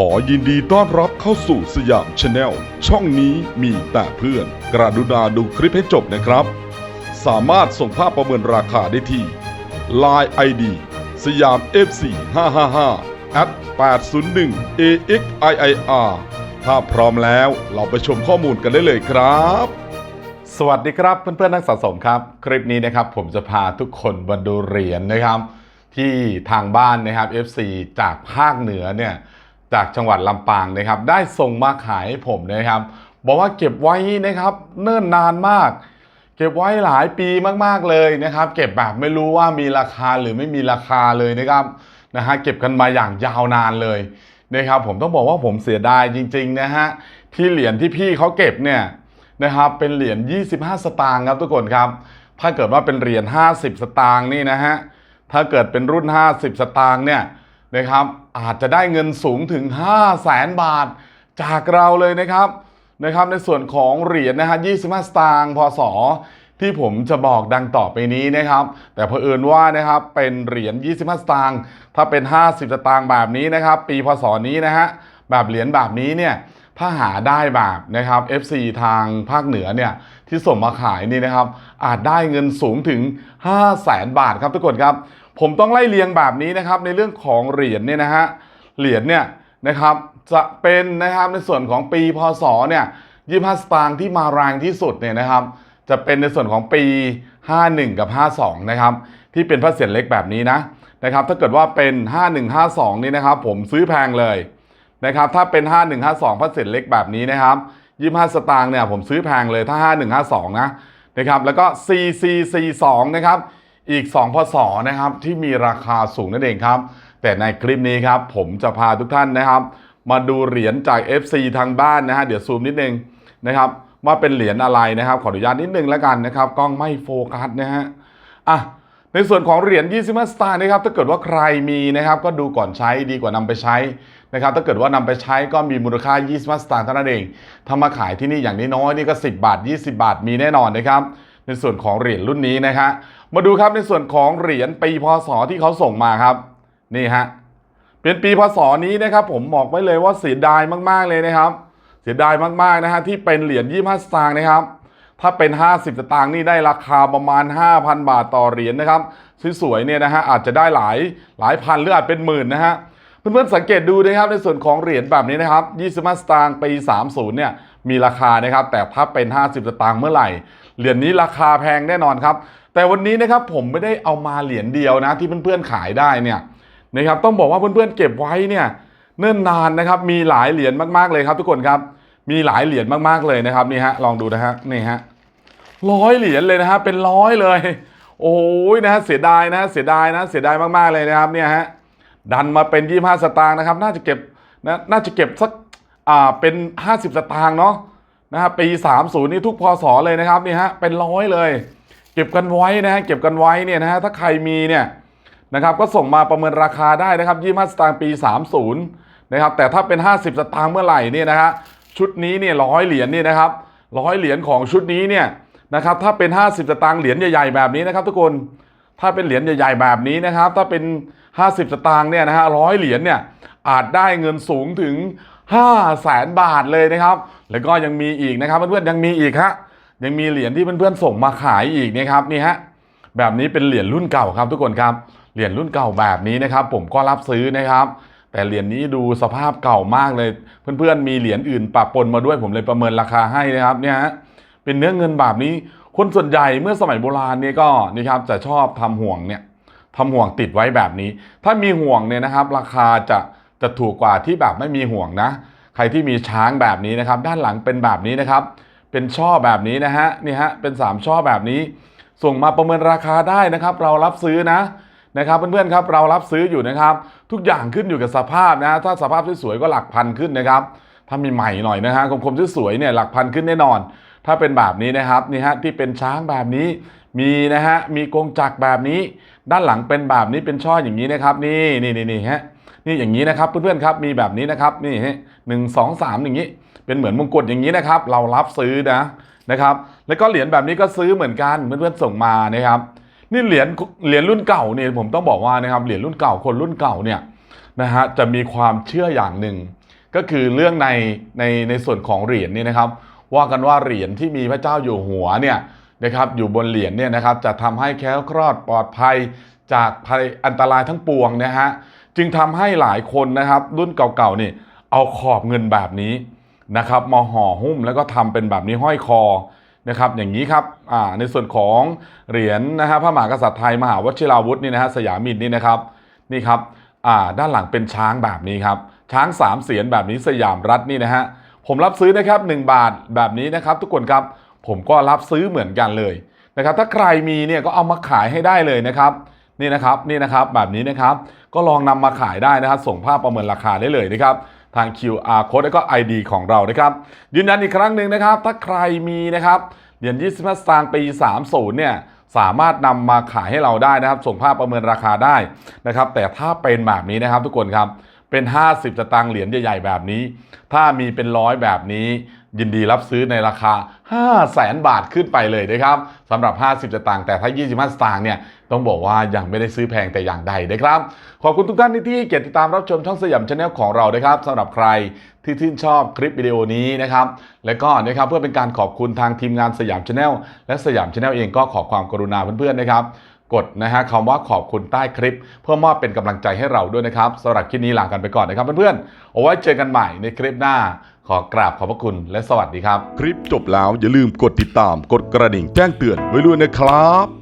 ขอยินดีต้อนรับเข้าสู่สยามชาแนลช่องนี้มีแต่เพื่อน กระดุณาดูคลิปให้จบนะครับ สามารถส่งภาพประเมินราคาได้ที่ Line ID สยาม FC 555 at 801 AXIIR ถ้าพร้อมแล้วเราไปชมข้อมูลกันได้เลยครับ สวัสดีครับเพื่อนๆนักสะสมครับ คลิปนี้นะครับผมจะพาทุกคนมาดูเหรียญนะครับ ที่ทางบ้านนะครับ FC จากภาคเหนือเนี่ย จากจังหวัดลำปางนะครับ ได้ส่งมาขายให้ผมนะครับ บอกว่าเก็บไว้นะครับ เนิ่นนานมาก เก็บไว้หลายปีมากๆเลยนะครับ เก็บแบบไม่รู้ว่ามีราคาหรือไม่มีราคาเลยนะครับนะฮะเก็บกันมาอย่างยาวนานเลยนะครับ ผมต้องบอกว่าผมเสียดายจริง ๆ นะฮะที่เหรียญที่พี่เขาเก็บเนี่ยนะครับเป็นเหรียญ25 สตางค์ครับทุกคนครับถ้าเกิดว่าเป็นเหรียญ50 สตางค์นี่นะฮะถ้าเกิดเป็นรุ่น 50 สตางค์เนี่ยนะครับ อาจจะได้เงินสูงถึง 5 0 0แสนบาท จากเราเลยนะครับนะครับในส่วนของเหรียญนะฮะ25 สตางค์พศที่ผมจะบอกดังต่อไปนี้นะครับ แต่เผอิญว่านะครับเป็นเหรียญ 25 สตางค์ถ้าเป็น 50 สตางค์แบบนี้นะครับ ปีพศนี้นะฮะแบบเหรียญแบบนี้เนี่ยถ้าหาได้แบบนะครับ FC ทางภาคเหนือเนี่ยที่ส่งมาขายนี่นะครับ อาจได้เงินสูงถึง 5 0 0แสนบาทครับทุกคนครับ ผมต้องไล่เรียงแบบนี้นะครับในเรื่องของเหรียญเนี่ยนะฮะเหรียญเนี่ยนะครับจะเป็นนะครับในส่วนของปีพศเนี่ย25สตางค์ที่มาแรงที่สุดเนี่ยนะครับ จะเป็นในส่วนของปี 51 กับ 52 นะครับ ที่เป็นพระเศียรเล็กแบบนี้นะนะครับ ถ้าเกิดว่าเป็น 5152 นี่นะครับ ผมซื้อแพงเลยนะครับ ถ้าเป็น 5152พัสเศษเล็กแบบนี้นะครับ25 สตางค์เนี่ยผมซื้อแพงเลยถ้า 5152 นะนะครับ แล้วก็ CC42 นะครับ อีก 2 พศนะครับที่มีราคาสูงนั่นเองครับ แต่ในคลิปนี้ครับ ผมจะพาทุกท่านนะครับ มาดูเหรียญจาก FC ทางบ้านนะฮะเดี๋ยวซูมนิดนึงนะครับว่าเป็นเหรียญอะไรนะครับ ขออนุญาตนิดนึงแล้วกันนะครับกล้องไม่โฟกัสนะฮะอะในส่วนของเหรียญ25สตางค์นะครับถ้าเกิดว่าใครมีนะครับก็ดูก่อนใช้ดีกว่านำไปใช้นะครับถ้าเกิดว่านำไปใช้ก็มีมูลค่า 25สตางค์เท่านั้นเองถ้ามาขายที่นี่อย่างน้อยๆนี่ก็ 10 บาท 20 บาทมีแน่นอนนะครับ ในส่วนของเหรียญรุ่นนี้นะฮะมาดูครับในส่วนของเหรียญปีพศที่เขาส่งมาครับ นี่ฮะเป็นปีพศนี้นะครับ ผมบอกไว้เลยว่าเสียดายมากๆเลยนะครับ เสียดายมากๆนะฮะที่เป็นเหรียญ25สตางค์นะครับ ถ้าเป็น 50สตางค์นี่ได้ราคาประมาณ 5,000 บาทต่อเหรียญนะครับสวยๆเนี่ยนะฮะอาจจะได้หลายหลายพันหรืออาจเป็นหมื่นนะฮะ เพื่อนๆสังเกตดูนะครับในส่วนของเหรียญแบบนี้นะครับ25สตางค์ปี30เนี่ยมีราคานะครับแต่ถ้าเป็น 50 สตางค์เมื่อไหร่ เหรียญนี้ราคาแพงแน่นอนครับ แต่วันนี้นะครับผมไม่ได้เอามาเหรียญเดียวนะที่เพื่อนๆขายได้เนี่ยนะครับต้องบอกว่าเพื่อนๆเก็บไว้เนี่ยเนิ่นนานนะครับมีหลายเหรียญมากๆเลยครับ ทุกคนครับมีหลายเหรียญมากๆเลยนะครับนี่ฮะลองดูนะฮะนี่ฮะร้อยเหรียญเลยนะฮะเป็นร้อยเลย โอ้ยนะฮะเสียดายนะเสียดายนะเสียดายมากๆเลยนะครับเนี่ยฮะ ดันมาเป็น 25 สตางค์นะครับ น่าจะเก็บนะน่าจะเก็บสักอ่าเป็น 50 สตางค์เนาะนะฮะปี 30 นี่ทุกพศเลยนะครับนี่ฮะเป็นร้อยเลย เก็บกันไว้นะฮะเก็บกันไว้เนี่ยนะฮะถ้าใครมีเนี่ยนะครับก็ส่งมาประเมินราคาได้นะครับ25 สตางค์ปี 30 นะครับแต่ถ้าเป็น 50 สตางค์เมื่อไหร่เนี่ยนะฮะชุดนี้เนี่ยร้อยเหรียญนี่นะครับร้อยเหรียญของชุดนี้เนี่ยนะครับถ้าเป็น 50 สตางค์เหรียญใหญ่ๆแบบนี้นะครับ ทุกคนถ้าเป็นเหรียญใหญ่ๆแบบนี้นะครับ ถ้าเป็น 50 สตางค์เนี่ยนะฮะร้อยเหรียญเนี่ยอาจได้เงินสูงถึง5แสนบาทเลยนะครับ แล้วก็ยังมีอีกนะครับเพื่อนๆยังมีอีกฮะยังมีเหรียญที่เพื่อนๆส่งมาขายอีกนะครับนี่ฮะแบบนี้เป็นเหรียญรุ่นเก่าครับทุกคนครับเหรียญรุ่นเก่าแบบนี้นะครับ ผมก็รับซื้อนะครับ แต่เหรียญนี้ดูสภาพเก่ามากเลย เพื่อนๆมีเหรียญอื่นปะปนมาด้วยผมเลยประเมินราคาให้นะครับเนี่ยฮะเป็นเนื้อเงินแบบนี้คนส่วนใหญ่เมื่อสมัยโบราณเนี่ยก็นี่ครับจะชอบทำห่วงเนี่ย ทำห่วงติดไว้แบบนี้ ถ้ามีห่วงเนี่ยนะครับ ราคาจะจะถูกกว่าที่แบบไม่มีห่วงนะ ใครที่มีช้างแบบนี้นะครับ ด้านหลังเป็นแบบนี้นะครับ เป็นช่อแบบนี้นะฮะนี่ฮะเป็น 3 ช่อแบบนี้ ส่งมาประเมินราคาได้นะครับ เรารับซื้อนะนะครับเพื่อนๆครับเรารับซื้ออยู่นะครับ ทุกอย่างขึ้นอยู่กับสภาพนะ ถ้าสภาพสวยๆก็หลักพันขึ้นนะครับ ถ้ามีใหม่หน่อยนะฮะคมๆสวยๆเนี่ยหลักพันขึ้นแน่นอน ถ้าเป็นแบบนี้นะครับนี่ฮะที่เป็นช้างแบบนี้มีนะฮะมีกรงจักรแบบนี้ ด้านหลังเป็นแบบนี้เป็นช่ออย่างนี้นะครับ นี่นี่นี่นี่ฮะนี่อย่างนี้นะครับเพื่อนๆครับมีแบบนี้นะครับนี่ฮะหนึ่งสองสามอย่างนี้ เป็นเหมือนมงกุฎอย่างนี้นะครับ เรารับซื้อนะนะครับ แล้วก็เหรียญแบบนี้ก็ซื้อเหมือนกันเพื่อนๆส่งมานะครับ นี่เหรียญเหรียญรุ่นเก่าเนี่ยผมต้องบอกว่านะครับเหรียญรุ่นเก่าคนรุ่นเก่าเนี่ยนะฮะจะมีความเชื่ออย่างหนึ่งก็คือเรื่องในในในส่วนของเหรียญนี่นะครับ ว่ากันว่าเหรียญที่มีพระเจ้าอยู่หัวเนี่ยนะครับอยู่บนเหรียญเนี่ยนะครับจะทำให้แคล้วคลอดปลอดภัยจากภัยอันตรายทั้งปวงนะฮะจึงทำให้หลายคนนะครับ รุ่นเก่าๆนี่เอาขอบเงินแบบนี้นะครับมาห่อหุ้มแล้วก็ทำเป็นแบบนี้ห้อยคอนะครับอย่างนี้ครับอ่าในส่วนของเหรียญนะฮะพระมหากษัตริย์ไทยมหาวชิราวุธนี่นะฮะสยามินนี่นะครับนี่ครับอ่าด้านหลังเป็นช้างแบบนี้ครับช้างสามเสียนแบบนี้สยามรัฐนี่นะฮะ ผมรับซื้อนะครับ 1 บาทแบบนี้นะครับ ทุกคนครับผมก็รับซื้อเหมือนกันเลยนะครับ ถ้าใครมีเนี่ยก็เอามาขายให้ได้เลยนะครับนี่นะครับนี่นะครับแบบนี้นะครับ ก็ลองนำมาขายได้นะครับ ส่งภาพประเมินราคาได้เลยนะครับ ทาง QR code แล้วก็ ID ของเรานะครับ ยืนยันอีกครั้งหนึ่งนะครับ ถ้าใครมีนะครับเหรียญ25สตางค์ปี30เนี่ยสามารถนำมาขายให้เราได้นะครับ ส่งภาพประเมินราคาได้นะครับ แต่ถ้าเป็นแบบนี้นะครับทุกคนครับ เป็น 50สตางค์เหรียญใหญ่ๆแบบนี้ ถ้ามีเป็นร้อยแบบนี้ยินดีรับซื้อในราคา 5 0 0แสนบาทขึ้นไปเลยนะครับสำหรับ 50สตางค์แต่ถ้า 25สตางค์เนี่ยต้องบอกว่ายังไม่ได้ซื้อแพงแต่อย่างใดนะครับ ขอบคุณทุกท่านที่ที่เกียรติดตามรับชมช่องสยามชาแนลของเรานะครับสำหรับใครที่ชื่นชอบคลิปวิดีโอนี้นะครับและก็นะครับเพื่อเป็นการขอบคุณทางทีมงานสยามชาแนลและสยามชาแนลเองก็ขอความกรุณาเพื่อนๆนะครับ กดนะฮะคำว่าขอบคุณใต้คลิป เพื่อมอบเป็นกำลังใจให้เราด้วยนะครับสำหรับคลิปนี้ลากันไปก่อนนะครับเพื่อนๆเอาไว้เจอกันใหม่ในคลิปหน้า ขอกราบขอบพระคุณและสวัสดีครับ คลิปจบแล้วอย่าลืมกดติดตามกดกระดิ่งแจ้งเตือนไว้ด้วยนะครับ